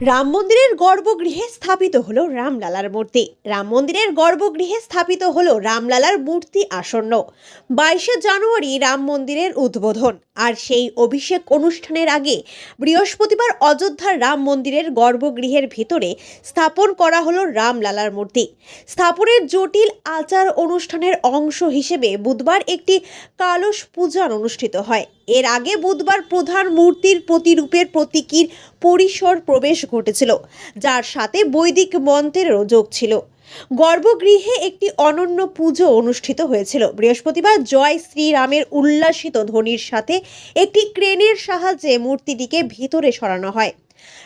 রাম মন্দিরের গর্ভগৃহে স্থাপিত হলো রামলালার মূর্তি। রাম মন্দিরের গর্ভগৃহে স্থাপিত হলো রামলালার মূর্তি আসন্ন। বাইশে জানুয়ারি রাম মন্দিরের উদ্বোধন। আর সেই অভিষেক অনুষ্ঠানের আগে বৃহস্পতিবার অযোধ্যার রাম মন্দিরের গর্ভগৃহের ভিতরে স্থাপন করা হলো রামলালার মূর্তি। স্থাপনের জটিল আচার অনুষ্ঠানের অংশ হিসেবে বুধবার একটি কালস পূজন অনুষ্ঠিত হয়। এর আগে বুধবার প্রধান মূর্তির প্রতিরূপের প্রতীকীর পরিসর প্রবেশ ঘটেছিল, যার সাথে বৈদিক মন্ত্রেরও যোগ ছিল। গর্ভগৃহে একটি অনন্য পুজো অনুষ্ঠিত হয়েছিল। বৃহস্পতিবার জয় শ্রীরামের উল্লাসিত ধ্বনির সাথে একটি ক্রেনের সাহায্যে মূর্তিটিকে ভিতরে সরানো হয়।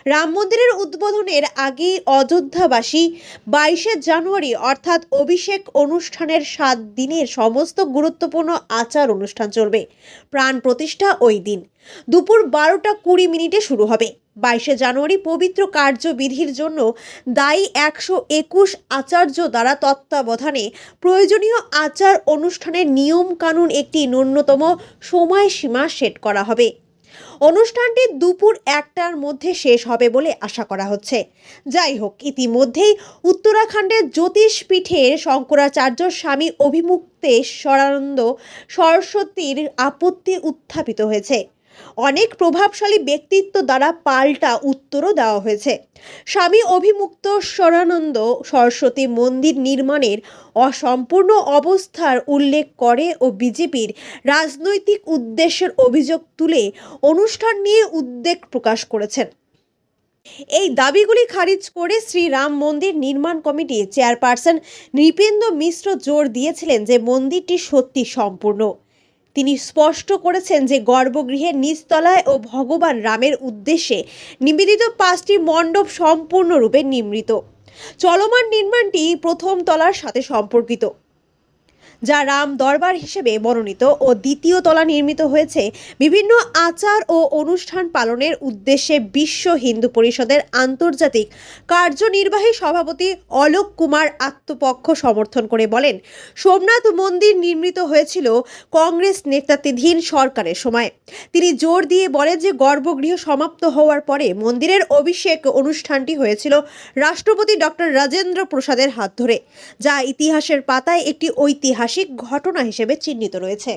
রাম মন্দিরের উদ্বোধনের আগে অযোধ্যাবাসী বাইশে জানুয়ারি, অর্থাৎ অভিষেক অনুষ্ঠানের সাত দিনের সমস্ত গুরুত্বপূর্ণ আচার অনুষ্ঠান চলবে। প্রাণ প্রতিষ্ঠা ওই দিন। দুপুর বারোটা কুড়ি মিনিটে শুরু হবে। বাইশে জানুয়ারি পবিত্র কার্যবিধির জন্য দায়ী একশো একুশ আচার্য দ্বারা তত্ত্বাবধানে প্রয়োজনীয় আচার অনুষ্ঠানের নিয়মকানুন একটি ন্যূনতম সময়সীমা সেট করা হবে। অনুষ্ঠানটি দুপুর একটার মধ্যে শেষ হবে বলে আশা করা হচ্ছে। যাই হোক, ইতিমধ্যেই উত্তরাখণ্ডের জ্যোতিষপীঠের শঙ্করাচার্য স্বামী অভিমুক্তেশ্বরানন্দ সরস্বতীর আপত্তি উত্থাপিত হয়েছে। অনেক প্রভাবশালী ব্যক্তিত্ব দ্বারা পাল্টা উত্তরও দেওয়া হয়েছে। স্বামী অভিমুক্ত স্বরানন্দ সরস্বতী মন্দির নির্মাণের অসম্পূর্ণ অবস্থার উল্লেখ করে ও বিজেপির রাজনৈতিক উদ্দেশ্যের অভিযোগ তুলে অনুষ্ঠান নিয়ে উদ্বেগ প্রকাশ করেছেন। এই দাবিগুলি খারিজ করে শ্রীরাম মন্দির নির্মাণ কমিটির চেয়ারপারসন নৃপেন্দ্র মিশ্র জোর দিয়েছিলেন যে মন্দিরটি সত্যি সম্পূর্ণ। তিনি স্পষ্ট করেছেন যে গর্ভগৃহের নিচতলায় ও ভগবান রামের উদ্দেশ্যে নিবেদিত পাঁচটি মণ্ডপ সম্পূর্ণরূপে নির্মিত। চলমান নির্মাণটি প্রথম তলার সাথে সম্পর্কিত। যা রাম দরবার হিসেবে মনোনীত ও দ্বিতীয় তলা নির্মিত হয়েছে বিভিন্ন আচার ও অনুষ্ঠান পালনের উদ্দেশ্যে বিশ্ব হিন্দু পরিষদের আন্তর্জাতিক কার্যনির্বাহী সভাপতি অলোক কুমার আত্মপক্ষ সমর্থন করে বলেন, সোমনাথ মন্দির নির্মিত হয়েছিল কংগ্রেস নেতৃত্বাধীন সরকারের সময়। তিনি জোর দিয়ে বলেন যে গর্ভগৃহ সমাপ্ত হওয়ার পরে মন্দিরের অভিষেক অনুষ্ঠানটি হয়েছিল রাষ্ট্রপতি ডক্টর রাজেন্দ্র প্রসাদের হাত ধরে, যা ইতিহাসের পাতায় একটি ঐতিহাসিক ঘটনা হিসেবে চিহ্নিত রয়েছে।